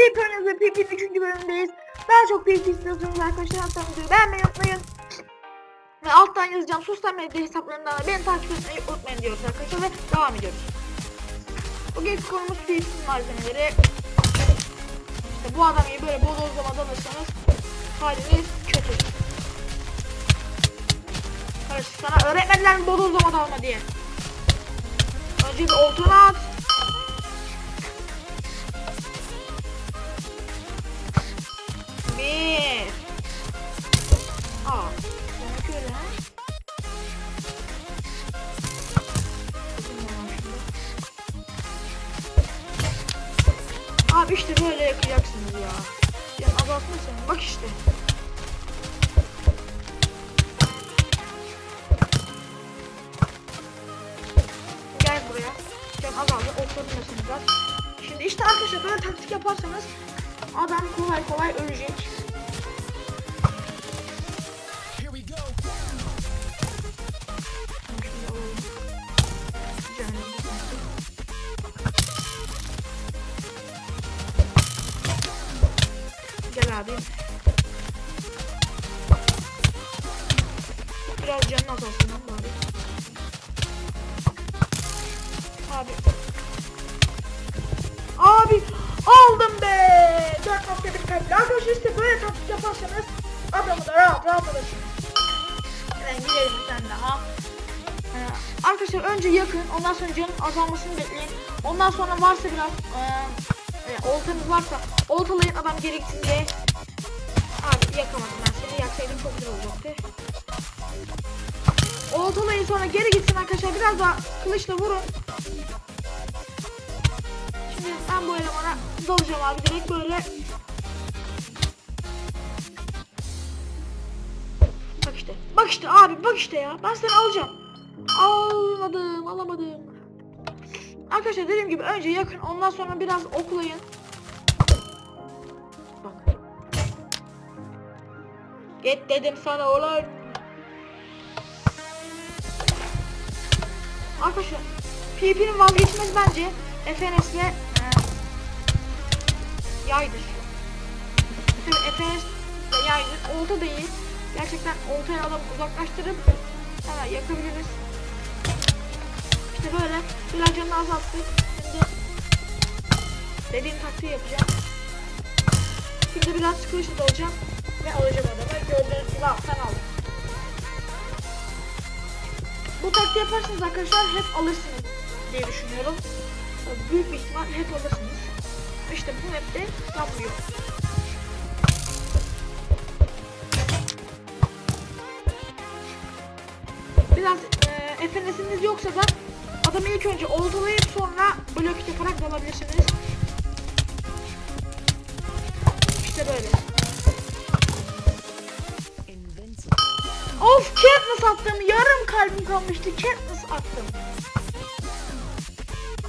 Ve PvP'nin 3. bölümündeyiz. Daha çok PvP istiyorsanız arkadaşlar hatta videoyu beğenmeyi unutmayın. Ve alttan yazacağım sosyal medya hesaplarından da beni takip etmeyi unutmayın diyoruz arkadaşlar ve devam ediyoruz. Bugünkü konumuz PvP malzemeleri. İşte bu adam gibi böyle bodozlamadan alırsanız haliniz kötü. Kardeşim sana öğretmediler mi bodozlamadan alma diye. Önce bir oltana at. İşte böyle yakacaksınız ya. Yani azaltma sen. Bak işte. Gel buraya. Can azaldı. Oturdun biraz. Şimdi işte arkadaşlar böyle taktik yaparsanız adam kolay kolay ölecek. Lan bari. Abi. Abi aldım be. 4.1 kalple. Arkadaşlar işte böyle taktik yaparsanız adamı da rahat rahat alırsınız. Hemen gidelim tane daha. Ee, arkadaşlar önce yakın ondan sonra canın azalmasını bekleyin. Ondan sonra varsa biraz e, e, oltanız varsa oltalayın adam diye. Abi yakamadım ben seni yaksaydım çok güzel olacaktı. Oltalayın sonra geri gitsin arkadaşlar biraz daha kılıçla vurun. Şimdi ben bu elemana dalacağım abi direkt böyle. Bak işte. Bak işte abi bak işte ya. Ben seni alacağım. Almadım alamadım. Arkadaşlar dediğim gibi önce yakın ondan sonra biraz oklayın. Bak. Git dedim sana oğlum. Arkadaşlar PvP'nin vazgeçmez bence FNS ve e, yaydır. Tabii FNS ve yaydır. Olta değil. Gerçekten oltaya adamı uzaklaştırıp hemen yakabiliriz. İşte böyle biraz canını azalttık. Şimdi dediğim taktiği yapacağım. Şimdi biraz kılıçla dalacağım ve alacağım adamı. Gördüğünüz gibi alttan aldım. Bu taktiği yaparsanız arkadaşlar hep alırsınız diye düşünüyorum. Büyük bir ihtimal hep alırsınız. İşte bu map'te yapmıyor. Biraz e, FNS'iniz yoksa da adamı ilk önce oltalayıp sonra blok yaparak dalabilirsiniz. İşte böyle. Katniss attım. Yarım kalbim kalmıştı. Katniss attım.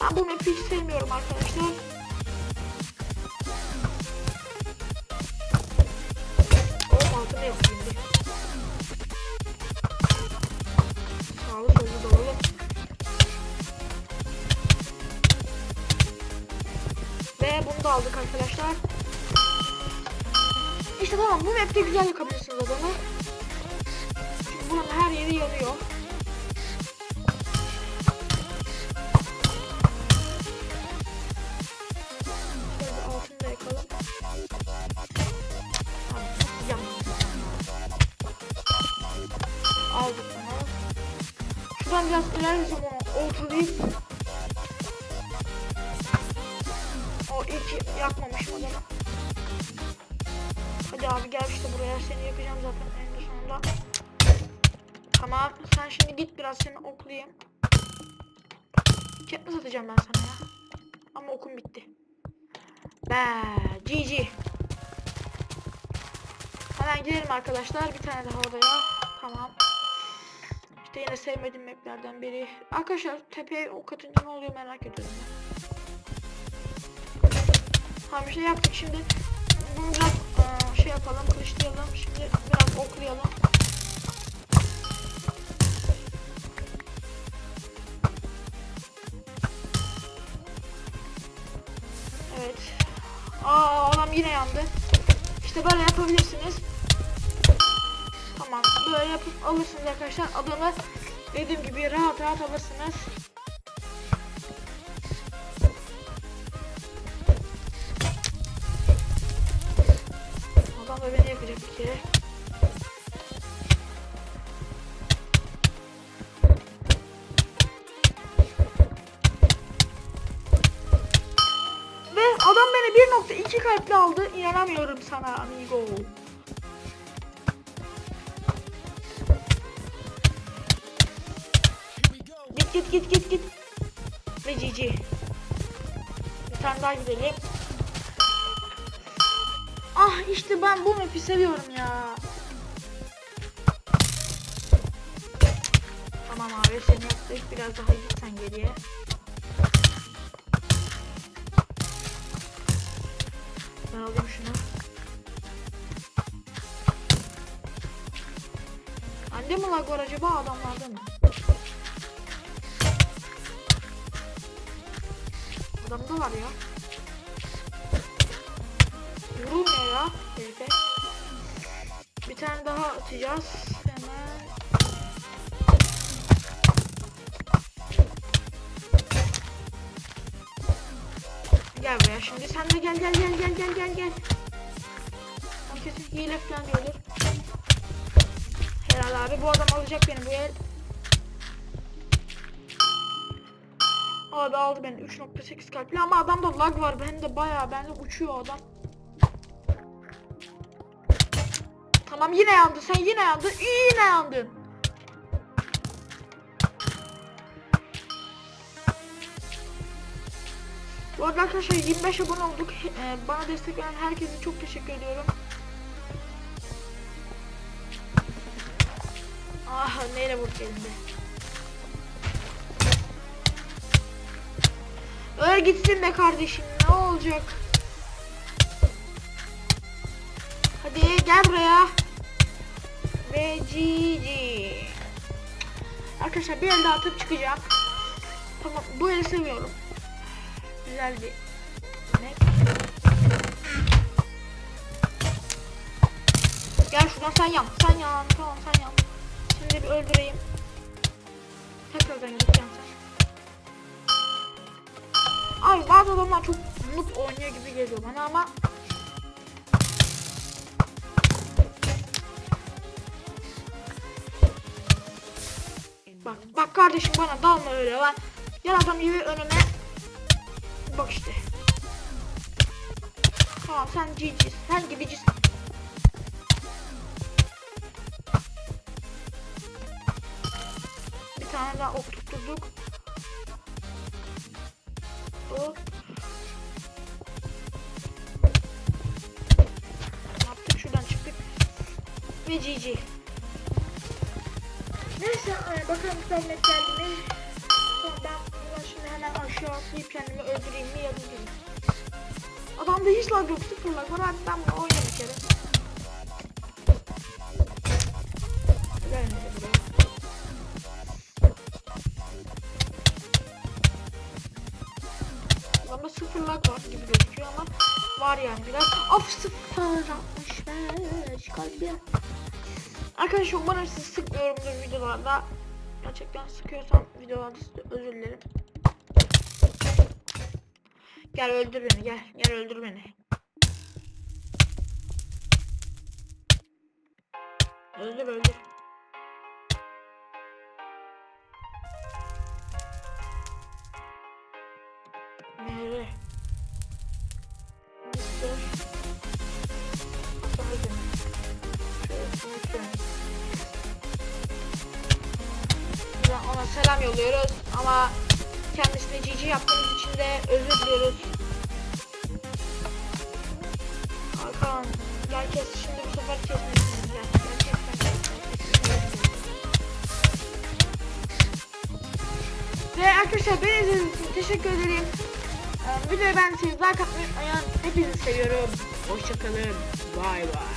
Ben bu map'i hiç sevmiyorum arkadaşlar. O altına yok şimdi. Sağlı sollu dalalım. Ve bunu da aldık arkadaşlar. İşte tamam bu map'te güzel yakabilirsiniz adamı. Buranın her yeri yanıyor. Aldık bunu. Şuradan biraz ilerleyeceğim onu ortalayıp. O ilk yakmamışım adamı. Hadi abi gel işte buraya seni yakacağım zaten en sonunda. Tamam sen şimdi git biraz seni oklayayım. Katniss atacağım ben sana ya. Ama okum bitti. Be GG. Hemen gidelim arkadaşlar. Bir tane daha odaya. Tamam. İşte yine sevmediğim maplerden biri. Arkadaşlar tepeye ok atınca ne oluyor merak ediyorum. Tamam bir şey yaptık şimdi. Bunu biraz eee, şey yapalım, kılıçlayalım. Şimdi İşte böyle yapabilirsiniz. Tamam böyle yapıp alırsınız arkadaşlar. Adamı dediğim gibi rahat rahat alırsınız. Adam da beni yakacak bir kere. 1.2 kalple aldı. İnanamıyorum sana amigo. Git git git git git. Ve GG. Bir tane daha gidelim. Ah işte ben bu map'i seviyorum ya. Tamam abi seni yaptık. Biraz daha gitsen geriye. Ben alayım şunu. Bende mi lag var acaba adamlarda mı? Adamda var ya. Vurulmuyor ya herife. Bir tane daha atacağız. Şimdi sen de gel gel gel gel gel gel gel. Kesin hile falan diyordur. Helal abi bu adam alacak beni bu el. Abi aldı beni 3.8 kalpli ama adamda lag var hem de bayağı bende uçuyor adam. Tamam yine yandı sen yine yandın yine yandın. Bu arada arkadaşlar 25 abone olduk. Ee, bana destek veren herkese çok teşekkür ediyorum. Ah neyle vurdu elimde. Öl gitsin be kardeşim ne olacak? Hadi gel buraya. Ve GG. Arkadaşlar bir el daha atıp çıkacağım. Tamam bu eli seviyorum. Güzel bir ne? Gel şuradan sen yan. Sen yan. Tamam sen yan. Şimdi bir öldüreyim. Tekrardan gideceğim sen. Abi bazı adamlar çok noob oynuyor gibi geliyor bana ama Bak bak kardeşim bana dalma öyle lan. Gel adam gibi önüme. Bak işte. Tamam sen GG'sin. Sen gibicisin. Bir tane daha ok tutturduk. Hop. Yaptık şuradan çıktık. Ve GG. Neyse bakalım tablet geldi mi? Hemen aşağı atlayıp kendimi öldüreyim mi ya da değil. Adamda hiç lag yok sıfır lag var abi ben bunu oynayayım bir kere. Adamda sıfır lag var gibi gözüküyor ama var yani biraz. Of sıfır 65 kalbi. Arkadaşlar umarım sizi sıkmıyorumdur videolarda. Gerçekten sıkıyorsam videolarda özür dilerim. Gel öldür beni gel. Gel öldür beni. Öldür öldür. Nereye? Ona selam yolluyoruz ama kendisine GG yaptığımız için de özür diliyoruz. Hakan gel kes şimdi bu sefer kesmesin gel. Ve arkadaşlar beni izlediğiniz için teşekkür ederim. Ee, videoyu beğendiyseniz like atmayı unutmayın. Hepinizi seviyorum. Hoşçakalın. Bay bay.